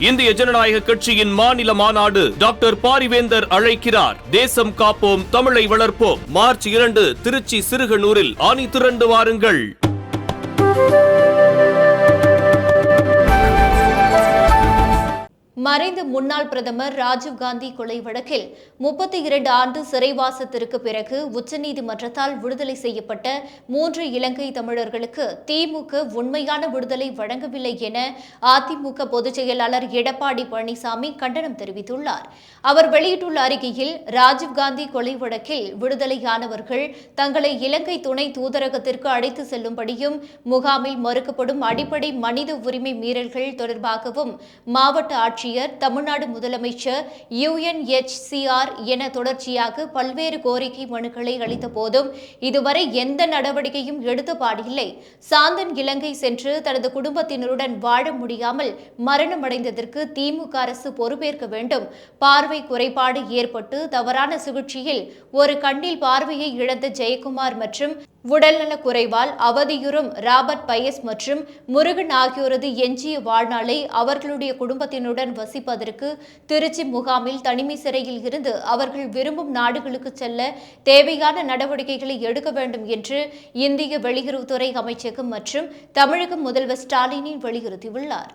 இந்திய ஜனநாயக கட்சியின் மாநில மாநாடு டாக்டர் பாரிவேந்தர் அழைக்கிறார். தேசம் காப்போம் தமிழை வளர்ப்போம். மார்ச் இரண்டு திருச்சி சிறுகனூரில் ஆணி திரண்டு வாருங்கள். மறைந்த முன்னாள் பிரதமர் ராஜீவ்காந்தி கொலை வழக்கில் முப்பத்தி இரண்டு ஆண்டு சிறைவாசத்திற்கு பிறகு உச்சநீதிமன்றத்தால் விடுதலை செய்யப்பட்ட மூன்று இலங்கை தமிழர்களுக்கு திமுக உண்மையான விடுதலை வழங்கவில்லை என அதிமுக பொதுச் செயலாளர் எடப்பாடி பழனிசாமி கண்டனம் தெரிவித்துள்ளார். அவர் வெளியிட்டுள்ள அறிக்கையில் ராஜீவ்காந்தி கொலை வழக்கில் விடுதலையானவர்கள் தங்களை இலங்கை துணை தூதரகத்திற்கு அழைத்து செல்லும்படியும் முகாமில் மறுக்கப்படும் அடிப்படை மனித உரிமை மீறல்கள் தொடர்பாகவும் மாவட்ட ஆட்சியர் தமிழ்நாடு முதலமைச்சர் யுஎன்எச்சிஆர் என தொடர்ச்சியாக பல்வேறு கோரிக்கை மனுக்களை அளித்த போதும் இதுவரை எந்த நடவடிக்கையும் எடுத்த பாடில்லை சாந்தன் இலங்கை சென்று தனது குடும்பத்தினருடன் வாழ முடியாமல் மரணமடைந்ததற்கு திமுக அரசு பொறுப்பேற்க வேண்டும். பார்வை குறைபாடு ஏற்பட்டு தவறான சிகிச்சையில் ஒரு கண்ணில் பார்வையை இழந்த ஜெயக்குமார் மற்றும் உடல்நலக் குறைவால் அவதியுறும் ராபர்ட் பயஸ் மற்றும் முருகன் ஆகியோரது எஞ்சிய வாழ்நாளை அவர்களுடைய குடும்பத்தினுடன் வசிப்பதற்கு திருச்சி முகாமில் தனிமை சிறையில் இருந்து அவர்கள் விரும்பும் நாடுகளுக்கு செல்ல தேவையான நடவடிக்கைகளை எடுக்க வேண்டும் என்று இந்திய வெளியுறவுத்துறை அமைச்சகம் மற்றும் தமிழக முதல்வர் ஸ்டாலினின் வலியுறுத்தியுள்ளார்.